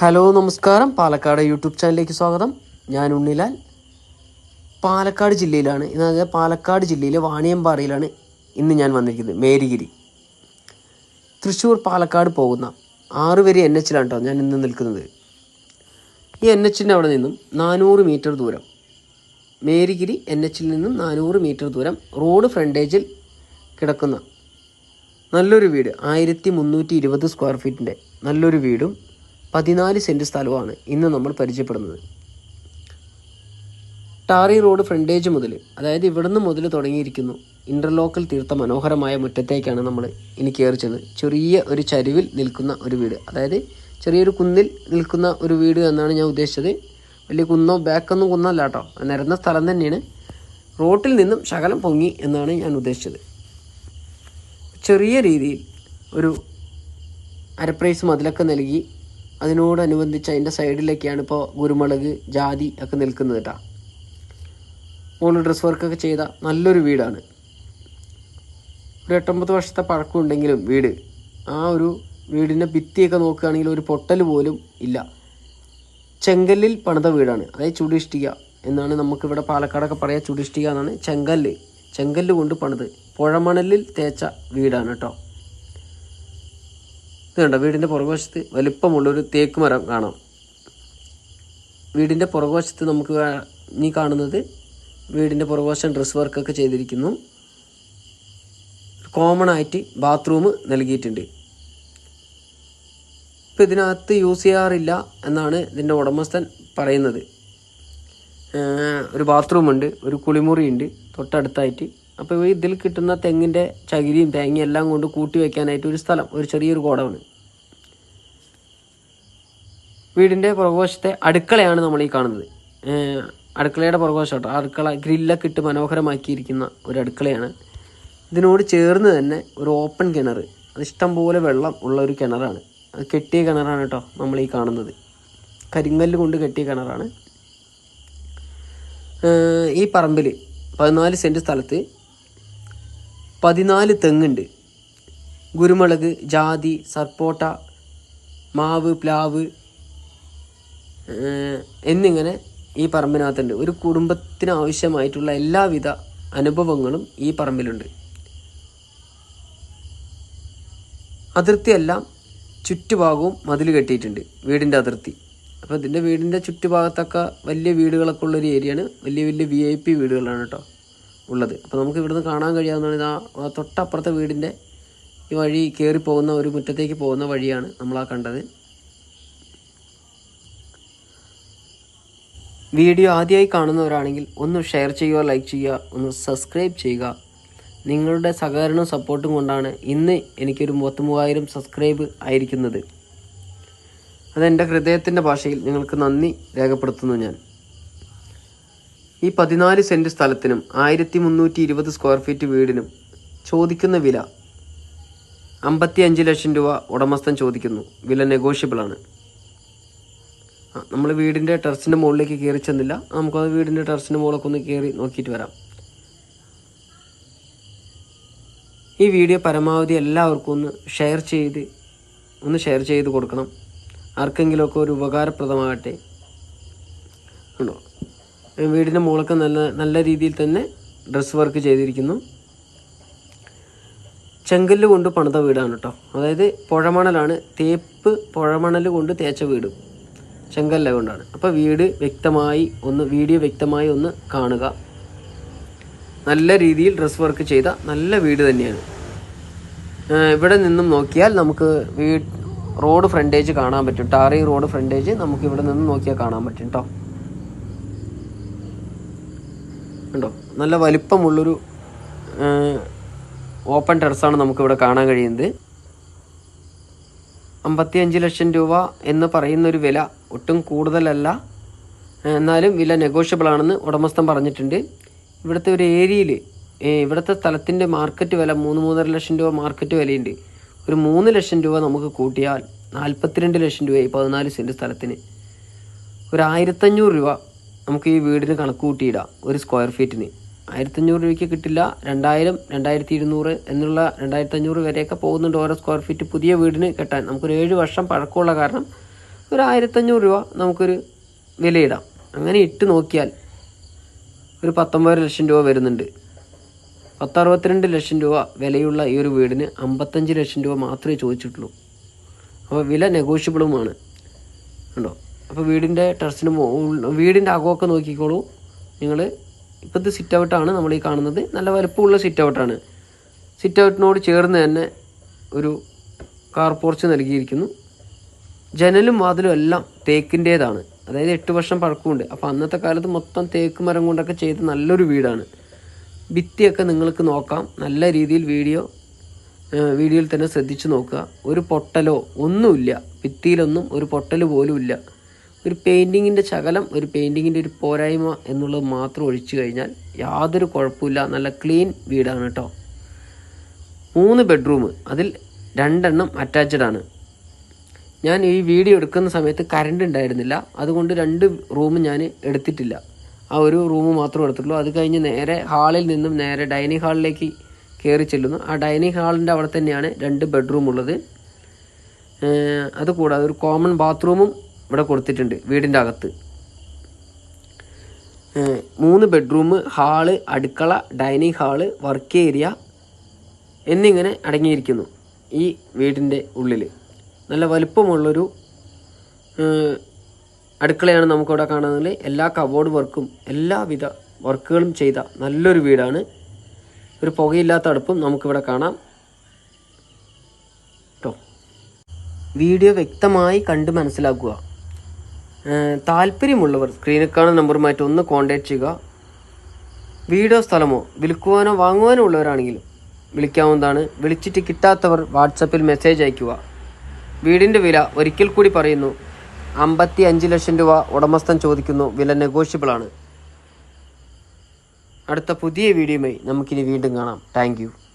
Hello നമസ്കാരം. Palakkad YouTube ചാനലിലേക്ക് സ്വാഗതം. ഞാൻ ഉണ്ണിലാൽ. പാലക്കാട് ജില്ലയിലാണ്. ഇന്നത് പാലക്കാട് ജില്ലയിലെ വാണിയമ്പാറയിലാണ് ഇന്ന് ഞാൻ വന്നിരിക്കുന്നത്. മേരിഗിരി. തൃശ്ശൂർ പാലക്കാട് പോകുന്ന ആറ് വരി എൻ എച്ചിലാണ് കേട്ടോ ഞാൻ ഇന്ന് നിൽക്കുന്നത്. ഈ എൻ എച്ചിന്റെ അവിടെ നിന്നും നാനൂറ് മീറ്റർ ദൂരം മേരിഗിരി എൻ എച്ചിൽ നിന്നും നാനൂറ് മീറ്റർ ദൂരം റോഡ് ഫ്രണ്ടേജിൽ കിടക്കുന്ന നല്ലൊരു വീട് ആയിരത്തി മുന്നൂറ്റി ഇരുപത് സ്ക്വയർ ഫീറ്റിന്റെ നല്ലൊരു വീടും പതിനാല് സെന്റ് സ്ഥലമാണ് ഇന്ന് നമ്മൾ പരിചയപ്പെടുന്നത്. ടാറി റോഡ് ഫ്രണ്ടേജ് മുതൽ അതായത് ഇവിടുന്ന് മുതൽ തുടങ്ങിയിരിക്കുന്നു ഇന്റർലോക്കൽ തീർത്ത മനോഹരമായ മുറ്റത്തേക്കാണ് നമ്മൾ ഇനി കയറിച്ചത് ചെറിയ ഒരു ചരിവിൽ നിൽക്കുന്ന ഒരു വീട് അതായത് ചെറിയൊരു കുന്നിൽ നിൽക്കുന്ന ഒരു വീട് എന്നാണ് ഞാൻ ഉദ്ദേശിച്ചത്. വലിയ കുന്നോ ബാക്കൊന്നും കുന്നല്ല കേട്ടോ നിരന്ന സ്ഥലം തന്നെയാണ്. റോട്ടിൽ നിന്നും ശകലം പൊങ്ങി എന്നാണ് ഞാൻ ഉദ്ദേശിച്ചത്. ചെറിയ രീതിയിൽ ഒരു അരപ്രൈസ് മതിലൊക്കെ നൽകി അതിനോടനുബന്ധിച്ച് അതിന്റെ സൈഡിലൊക്കെയാണ് ഇപ്പോൾ കുരുമുളക് ജാതി ഒക്കെ നിൽക്കുന്നത് കേട്ടോ. മോൾ ഡ്രസ് വർക്കൊക്കെ ചെയ്ത നല്ലൊരു വീടാണ്. ഒരു എട്ടൊമ്പത് വർഷത്തെ പഴക്കമുണ്ടെങ്കിലും വീട്. ആ ഒരു വീടിന്റെ ഭിത്തിയൊക്കെ നോക്കുകയാണെങ്കിൽ ഒരു പൊട്ടൽ പോലും ഇല്ല. ചെങ്കല്ലിൽ പണിത വീടാണ്. അതായത് ചുടിഷ്ടിക എന്നാണ് നമുക്കിവിടെ പാലക്കാടൊക്കെ പറയാ ചുടിഷ്ടിക എന്നാണ് ചെങ്കല്ല്. ചെങ്കല്ല് കൊണ്ട് പണിത്. പുഴമണലിൽ തേച്ച വീടാണ് കേട്ടോ. ഇത് കണ്ടോ? വീടിന്റെ പുറകുവശത്ത് വലിപ്പമുള്ളൊരു തേക്ക് മരം കാണാം. വീടിന്റെ പുറകുവശത്ത് നമുക്ക് നീ കാണുന്നത് വീടിന്റെ പുറകുവശം ഡ്രസ് വർക്കൊക്കെ ചെയ്തിരിക്കുന്നു. കോമൺ ആയിട്ട് ബാത്റൂം നൽകിയിട്ടുണ്ട്. ഇപ്പം ഇതിനകത്ത് യൂസ് ചെയ്യാറില്ല എന്നാണ് ഇതിന്റെ ഉടമസ്ഥൻ പറയുന്നത്. ഒരു ബാത്റൂം ഉണ്ട് ഒരു കുളിമുറി ഉണ്ട് തൊട്ടടുത്തായിട്ട്. അപ്പോൾ ഇതിൽ കിട്ടുന്ന തെങ്ങിന്റെ ചകിരിയും തേങ്ങയും എല്ലാം കൊണ്ട് കൂട്ടി വയ്ക്കാനായിട്ട് ഒരു സ്ഥലം ഒരു ചെറിയൊരു കോടമാണ് വീടിന്റെ പുറകുവശത്തെ അടുക്കളയാണ് നമ്മൾ ഈ കാണുന്നത്. അടുക്കളയുടെ പുറകുവശം കേട്ടോ. അടുക്കള ഗ്രില്ലൊക്കെ ഇട്ട് മനോഹരമാക്കിയിരിക്കുന്ന ഒരു അടുക്കളയാണ്. ഇതിനോട് ചേർന്ന് തന്നെ ഒരു ഓപ്പൺ കിണർ. അത് ഇഷ്ടംപോലെ വെള്ളം ഉള്ള ഒരു കിണറാണ്. അത് കെട്ടിയ കിണറാണ് കേട്ടോ നമ്മൾ ഈ കാണുന്നത്. കരിങ്കല്ല് കൊണ്ട് കെട്ടിയ കിണറാണ്. ഈ പറമ്പിൽ പതിനാല് സെന്റ് സ്ഥലത്ത് പതിനാല് തെങ്ങുണ്ട്. കുരുമുളക് ജാതി സർപ്പോട്ട മാവ് പ്ലാവ് എന്നിങ്ങനെ ഈ പറമ്പിനകത്തുണ്ട്. ഒരു കുടുംബത്തിന് ആവശ്യമായിട്ടുള്ള എല്ലാവിധ അനുഭവങ്ങളും ഈ പറമ്പിലുണ്ട്. അതിർത്തിയെല്ലാം ചുറ്റുഭാഗവും മതിൽ കെട്ടിയിട്ടുണ്ട് വീടിന്റെ അതിർത്തി. അപ്പോൾ ഇതിന്റെ വീടിന്റെ ചുറ്റുഭാഗത്തൊക്കെ വലിയ വീടുകളൊക്കെ ഉള്ളൊരു ഏരിയയാണ്. വലിയ വലിയ വി ഐ പി വീടുകളാണ് കേട്ടോ ഉള്ളത്. അപ്പോൾ നമുക്ക് ഇവിടുന്ന് കാണാൻ കഴിയാവുന്നതാണ് ഇത് ആ തൊട്ടപ്പുറത്തെ വീടിന്റെ ഈ വഴി കയറി പോകുന്ന ഒരു മുറ്റത്തേക്ക് പോകുന്ന വഴിയാണ് നമ്മൾ ആ കണ്ടത്. വീഡിയോ ആദ്യമായി കാണുന്നവരാണെങ്കിൽ ഒന്ന് ഷെയർ ചെയ്യുക ലൈക്ക് ചെയ്യുക ഒന്ന് സബ്സ്ക്രൈബ് ചെയ്യുക. നിങ്ങളുടെ സഹകരണവും സപ്പോർട്ടും കൊണ്ടാണ് ഇന്ന് എനിക്കൊരു മുപ്പത്തി മൂവായിരം സബ്സ്ക്രൈബ് ആയിരിക്കുന്നത് അതെന്റെ ഹൃദയത്തിന്റെ ഭാഷയിൽ നിങ്ങൾക്ക് നന്ദി രേഖപ്പെടുത്തുന്നു ഞാൻ. ഈ പതിനാല് സെന്റ് സ്ഥലത്തിനും ആയിരത്തി മുന്നൂറ്റി ഇരുപത് സ്ക്വയർ ഫീറ്റ് വീടിനും ചോദിക്കുന്ന വില അമ്പത്തി അഞ്ച് ലക്ഷം രൂപ ഉടമസ്ഥൻ ചോദിക്കുന്നു. വില നെഗോഷ്യബിൾ ആണ്. നമ്മൾ വീടിന്റെ ടെറസിന്റെ മുകളിലേക്ക് കയറി ചെന്നില്ല. നമുക്കത് വീടിന്റെ ടെറസിന്റെ മുകളിലൊക്കെ ഒന്ന് കയറി നോക്കിയിട്ട് വരാം. ഈ വീഡിയോ പരമാവധി എല്ലാവർക്കും ഒന്ന് ഷെയർ ചെയ്ത് ഒന്ന് ഷെയർ ചെയ്ത് കൊടുക്കണം. ആർക്കെങ്കിലുമൊക്കെ ഒരു ഉപകാരപ്രദമാകട്ടെ. ഉണ്ടോ? വീടിന്റെ മുകളൊക്കെ നല്ല നല്ല രീതിയിൽ തന്നെ ഡ്രസ് വർക്ക് ചെയ്തിരിക്കുന്നു. ചെങ്കല്ല് കൊണ്ട് പണിത വീടാണ് കേട്ടോ. അതായത് പുഴമണലാണ് തേപ്പ് പുഴമണൽ കൊണ്ട് തേച്ച വീട്. ചെങ്കല്ല കൊണ്ടാണ്. അപ്പോൾ വീട് വ്യക്തമായി ഒന്ന് വീഡിയോ വ്യക്തമായി ഒന്ന് കാണുക. നല്ല രീതിയിൽ ഡ്രസ് വർക്ക് ചെയ്ത നല്ല വീട് തന്നെയാണ്. ഇവിടെ നിന്നും നോക്കിയാൽ നമുക്ക് വീ റോഡ് ഫ്രണ്ടേജ് കാണാൻ പറ്റും. ടാറി റോഡ് ഫ്രണ്ടേജ് നമുക്ക് ഇവിടെ നിന്നും നോക്കിയാൽ കാണാൻ പറ്റും കേട്ടോ ഉണ്ടോ നല്ല വലിപ്പമുള്ളൊരു ഓപ്പൺ ടെറസാണ് നമുക്കിവിടെ കാണാൻ കഴിയുന്നത്. അമ്പത്തിയഞ്ച് ലക്ഷം രൂപ എന്ന് പറയുന്നൊരു വില ഒട്ടും കൂടുതലല്ല. എന്നാലും വില നെഗോഷ്യബിൾ ആണെന്ന് ഉടമസ്ഥൻ പറഞ്ഞിട്ടുണ്ട്. ഇവിടുത്തെ ഒരു ഏരിയയിൽ ഇവിടുത്തെ സ്ഥലത്തിന്റെ മാർക്കറ്റ് വില മൂന്ന് മൂന്നര ലക്ഷം രൂപ മാർക്കറ്റ് വിലയുണ്ട്. ഒരു മൂന്ന് ലക്ഷം രൂപ നമുക്ക് കൂട്ടിയാൽ നാൽപ്പത്തിരണ്ട് ലക്ഷം രൂപയായി പതിനാല് സെന്റ് സ്ഥലത്തിന്. ഒരു ആയിരത്തഞ്ഞൂറ് രൂപ നമുക്ക് ഈ വീടിന് കണക്ക് കൂട്ടിയിടാം ഒരു സ്ക്വയർ ഫീറ്റിന് ആയിരത്തഞ്ഞൂറ് രൂപയ്ക്ക് കിട്ടില്ല രണ്ടായിരം രണ്ടായിരത്തി ഇരുന്നൂറ് എന്നുള്ള രണ്ടായിരത്തഞ്ഞൂറ് വരെയൊക്കെ പോകുന്നുണ്ട് ഓരോ സ്ക്വയർ ഫീറ്റ് പുതിയ വീടിന് കെട്ടാൻ. നമുക്കൊരു ഏഴ് വർഷം പഴക്കമുള്ള കാരണം ഒരു ആയിരത്തഞ്ഞൂറ് രൂപ നമുക്കൊരു വിലയിടാം. അങ്ങനെ ഇട്ട് നോക്കിയാൽ ഒരു പത്തൊമ്പത് ലക്ഷം രൂപ വരുന്നുണ്ട്. പത്തറുപത്തിരണ്ട് ലക്ഷം രൂപ വിലയുള്ള ഈ ഒരു വീടിന് അമ്പത്തഞ്ച് ലക്ഷം രൂപ മാത്രമേ ചോദിച്ചിട്ടുള്ളൂ. അപ്പോൾ വില നെഗോഷ്യബിളുമാണ്. ഉണ്ടോ അപ്പോൾ വീടിന്റെ ടെറസിന് വീടിന്റെ അകമൊക്കെ നോക്കിക്കോളൂ. നിങ്ങൾ ഇപ്പോഴത്തെ സിറ്റ് ഔട്ടാണ് നമ്മൾ ഈ കാണുന്നത്. നല്ല വലുപ്പമുള്ള സിറ്റ് ഔട്ടാണ് സിറ്റ് ഔട്ടിനോട് ചേർന്ന് തന്നെ ഒരു കാർ പോർച്ച് നൽകിയിരിക്കുന്നു. ജനലും വാതിലും എല്ലാം തേക്കിന്റേതാണ് അതായത് എട്ട് വർഷം പഴക്കമുണ്ട്. അപ്പോൾ അന്നത്തെ കാലത്ത് മൊത്തം തേക്ക് മരം കൊണ്ടൊക്കെ ചെയ്ത നല്ലൊരു വീടാണ്. ഭിത്തിയൊക്കെ നിങ്ങൾക്ക് നോക്കാം. നല്ല രീതിയിൽ വീഡിയോ വീഡിയോയിൽ തന്നെ ശ്രദ്ധിച്ചു നോക്കുക. ഒരു പൊട്ടലോ ഒന്നുമില്ല. ഭിത്തിയിലൊന്നും ഒരു പൊട്ടൽ പോലും ഇല്ല. ഒരു പെയിന്റിങ്ങിന്റെ ശകലം ഒരു പെയിന്റിങ്ങിന്റെ ഒരു പോരായ്മ എന്നുള്ളത് മാത്രം ഒഴിച്ചു കഴിഞ്ഞാൽ യാതൊരു കുഴപ്പമില്ല. നല്ല ക്ലീൻ വീടാണ് കേട്ടോ. മൂന്ന് ബെഡ്റൂം. അതിൽ രണ്ടെണ്ണം അറ്റാച്ച്ഡ് ആണ് ഞാൻ ഈ വീഡിയോ എടുക്കുന്ന സമയത്ത് കറണ്ട് ഉണ്ടായിരുന്നില്ല. അതുകൊണ്ട് രണ്ട് റൂം ഞാൻ എടുത്തിട്ടില്ല. ആ ഒരു റൂം മാത്രം എടുത്തിട്ടുള്ളൂ. അത് കഴിഞ്ഞ് നേരെ ഹാളിൽ നിന്നും നേരെ ഡൈനിങ് ഹാളിലേക്ക് കയറി ചെല്ലുന്നു. ആ ഡൈനിങ് ഹാളിന്റെ അവിടെ തന്നെയാണ് രണ്ട് ബെഡ്റൂം ഉള്ളത്. അതുകൂടാതെ ഒരു കോമൺ ബാത്റൂമും ഇവിടെ കൊടുത്തിട്ടുണ്ട് വീടിന്റെ അകത്ത്. മൂന്ന് ബെഡ്റൂം ഹാൾ അടുക്കള ഡൈനിങ് ഹാൾ വർക്ക് ഏരിയ എന്നിങ്ങനെ അടങ്ങിയിരിക്കുന്നു ഈ വീടിന്റെ ഉള്ളിൽ നല്ല വലുപ്പമുള്ളൊരു അടുക്കളയാണ് നമുക്കവിടെ കാണുന്നത്. എല്ലാ കബോർഡ് വർക്കും എല്ലാവിധ വർക്കുകളും ചെയ്ത നല്ലൊരു വീടാണ്. ഒരു പുകയില്ലാത്ത അടുപ്പും നമുക്കിവിടെ കാണാം. കേട്ടോ വീഡിയോ വ്യക്തമായി കണ്ട് മനസ്സിലാക്കുക. താല്പര്യമുള്ളവർ സ്ക്രീനിൽ കാണുന്ന നമ്പറുമായിട്ട് ഒന്ന് കോൺടാക്ട് ചെയ്യുക. വീടോ സ്ഥലമോ വിൽക്കുവാനോ വാങ്ങുവാനോ ഉള്ളവരാണെങ്കിലും വിളിക്കാവുന്നതാണ്. വിളിച്ചിട്ട് കിട്ടാത്തവർ വാട്സപ്പിൽ മെസ്സേജ് അയയ്ക്കുക. വീടിന്റെ വില ഒരിക്കൽ കൂടി പറയുന്നു. അമ്പത്തി അഞ്ച് ലക്ഷം രൂപ ഉടമസ്ഥൻ ചോദിക്കുന്നു. വില നെഗോഷ്യബിൾ ആണ്. അടുത്ത പുതിയ വീഡിയോയുമായി നമുക്കിനി വീണ്ടും കാണാം. താങ്ക്